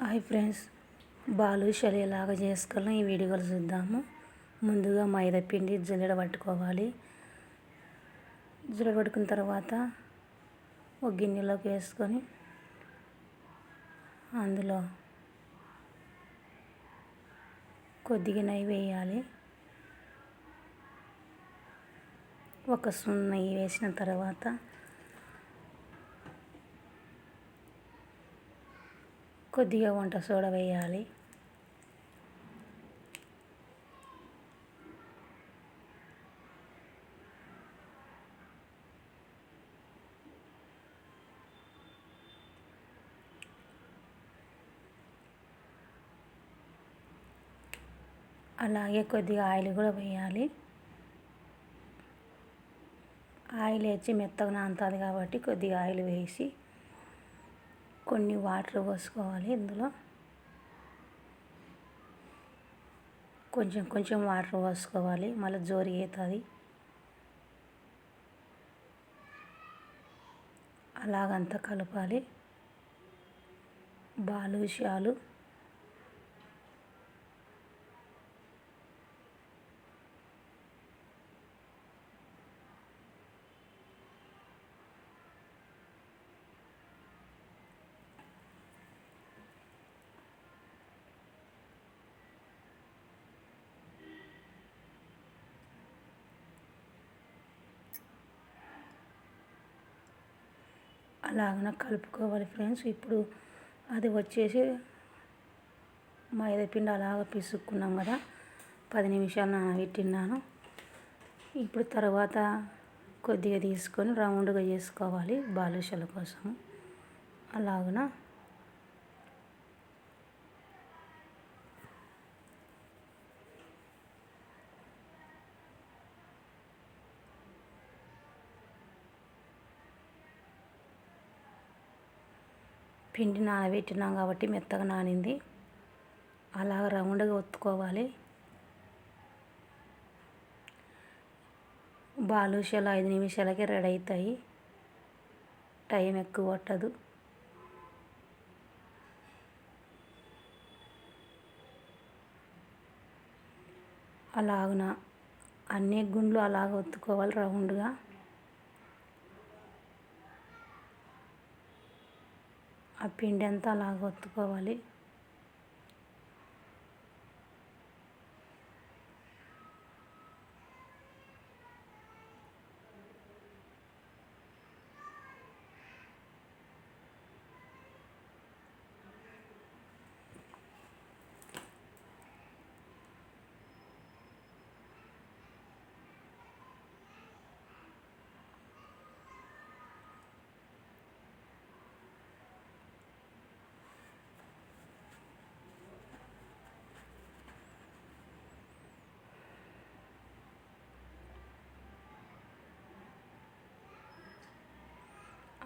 Hi friends బాలుషాలు ఎలాగ చేసుకోవాలో ఈ వీడియోలో చూద్దాము. ముందుగా మైదా పిండి జల్లెడ పట్టుకోవాలి. జల్లెడ పట్టుకున్న తర్వాత ఒక గిన్నెలోకి వేసుకొని అందులో కొద్దిగా నెయ్యి వేయాలి. ఒక సున్న నెయ్యి వేసిన తర్వాత కొద్దిగా వంట సోడా వేయాలి. అలాగే కొద్దిగా ఆయిల్ కూడా వేయాలి. ఆయిల్ వేసి మెత్తగా నానుతుంది కాబట్టి కొద్దిగా ఆయిల్ వేసి కొన్ని వాటర్ పోసుకోవాలి ఇందులో. కొంచెం కొంచెం వాటర్ పోసుకోవాలి మళ్ళీ జోరి అవుతుంది అలాగంతా కలపాలి. బాలుషాలు. అలాగన కలుపుకోవాలి ఫ్రెండ్స్. ఇప్పుడు అది వచ్చేసి మైదాపిండి అలాగ పిసుక్కున్నాం కదా. పది నిమిషాలు నానబెట్టినాను ఇప్పుడు తర్వాత కొద్దిగా తీసుకొని రౌండ్గా చేసుకోవాలి బాలుషల కోసం. అలాగన? పిండి నానబెట్టినాం కాబట్టి మెత్తగా నానింది. అలాగ రౌండ్గా ఒత్తుకోవాలి. బాలుషలు ఐదు నిమిషాలకే రెడీ అవుతాయి టైం ఎక్కువ పట్టదు. అలాగున అన్ని గుండ్లు అలాగ ఒత్తుకోవాలి రౌండ్గా. ఆ పిండి అంతా అలాగ ఒత్తుకోవాలి.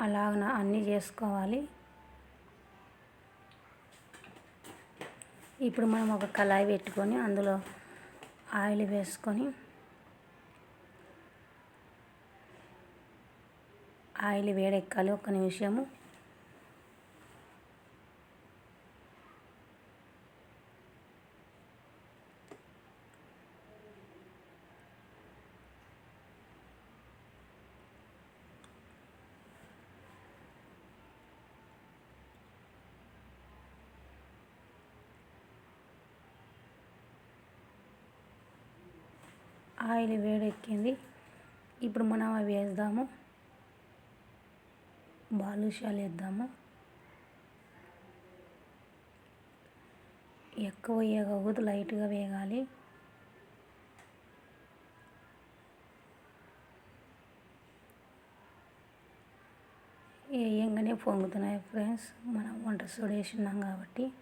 అలాగ అన్నీ చేసుకోవాలి. ఇప్పుడు మనం ఒక కళాయి పెట్టుకొని అందులో ఆయిల్ వేసుకొని ఆయిల్ వేడెక్కాలి. ఒక నిమిషము. ఆయిల్ వేడెక్కింది. ఇప్పుడు మనం అవి వేద్దాము. బాలుషాలు వేద్దాము. ఎక్కువ వేయకూడదు లైట్గా వేగాలి. వేయంగానే పొంగుతున్నాయి ఫ్రెండ్స్. మనం వంట సోడా కాబట్టి.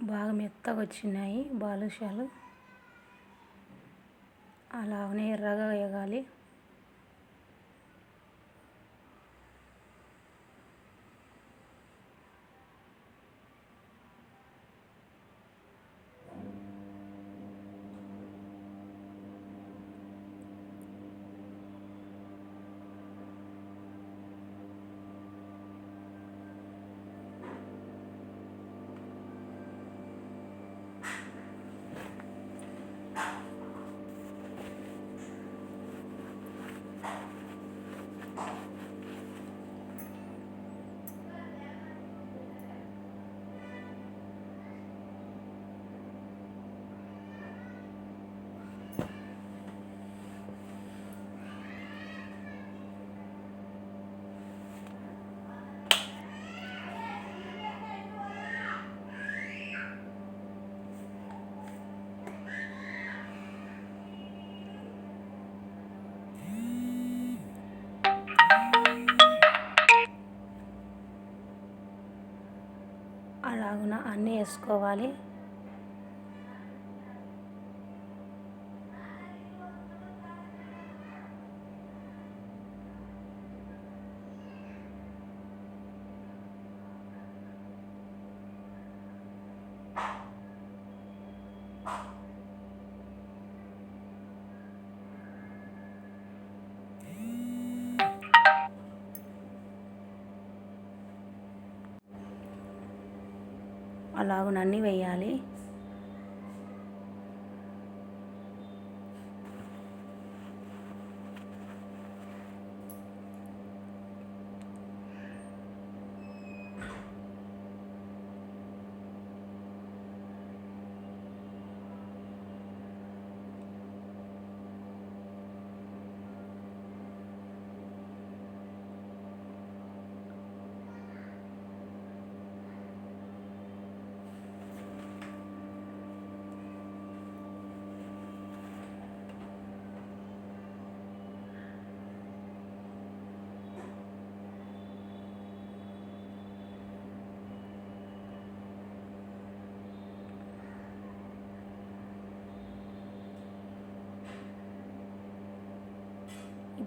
బాగా మెత్తగా వచ్చినాయి బాలుషాలు అలాగనే ఎర్రగా వేగాలి అలాగున అన్నీ వేసుకోవాలి అలాగునన్నీ వేయాలి.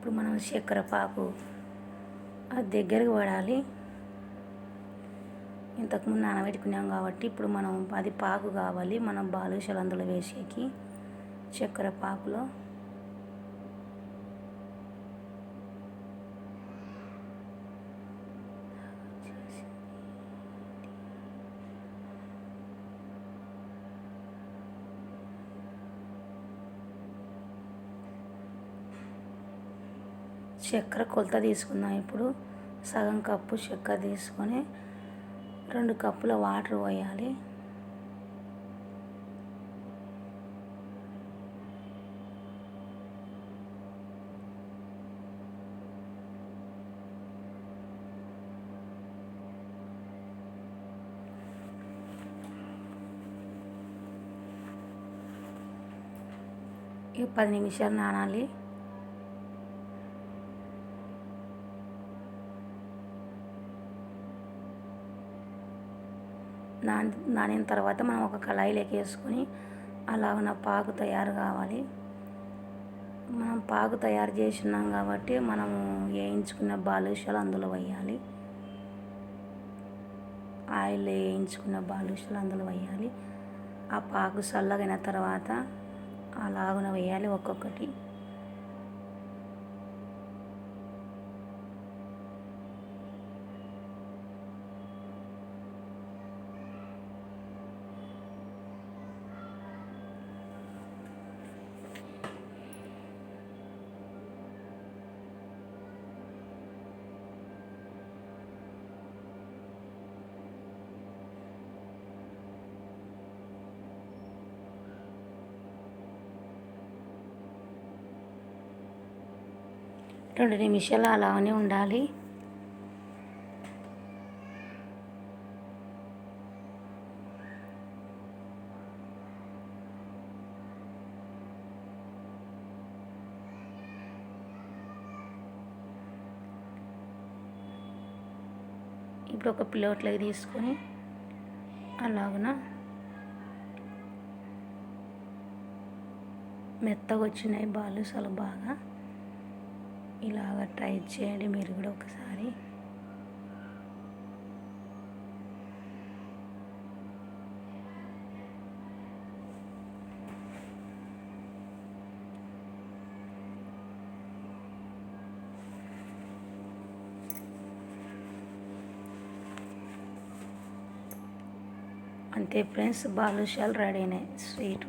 ఇప్పుడు మనం చక్కెర పాకు అది దగ్గరకు పడాలి. ఇంతకుముందు నానబెట్టుకున్నాం కాబట్టి ఇప్పుడు మనం అది పాకు కావాలి. మనం బాలుషలు అందులో వేసేకి చక్కెర పాకులో చక్కెర కొలత తీసుకుందాం ఇప్పుడు. సగం కప్పు చక్కెర తీసుకొని రెండు కప్పుల వాటర్ పోయాలి. ఇక పది నిమిషాలు నానాలి. నాని నానిన తర్వాత మనం ఒక కళాయిలోకి వేసుకొని అలాగ పాకు తయారు కావాలి. మనం పాకు తయారు చేసినాం కాబట్టి మనము వేయించుకున్న బాలుషాలు అందులో వేయాలి. ఆయిల్ వేయించుకున్న బాలుషాలు అందులో వేయాలి. ఆ పాకు చల్లగిన తర్వాత అలాగున వేయాలి ఒక్కొక్కటి. రెండు నిమిషాలు అలానే ఉండాలి. ఇప్పుడు ఒక ప్లేట్లోకి తీసుకొని అలాగున మెత్తగా వచ్చినాయి బాలు చాలా బాగా. ఇలాగ ట్రై చేయండి మీరు కూడా ఒకసారి. అంతే ఫ్రెండ్స్ బాలుషాలు రెడీ అయినాయి స్వీట్.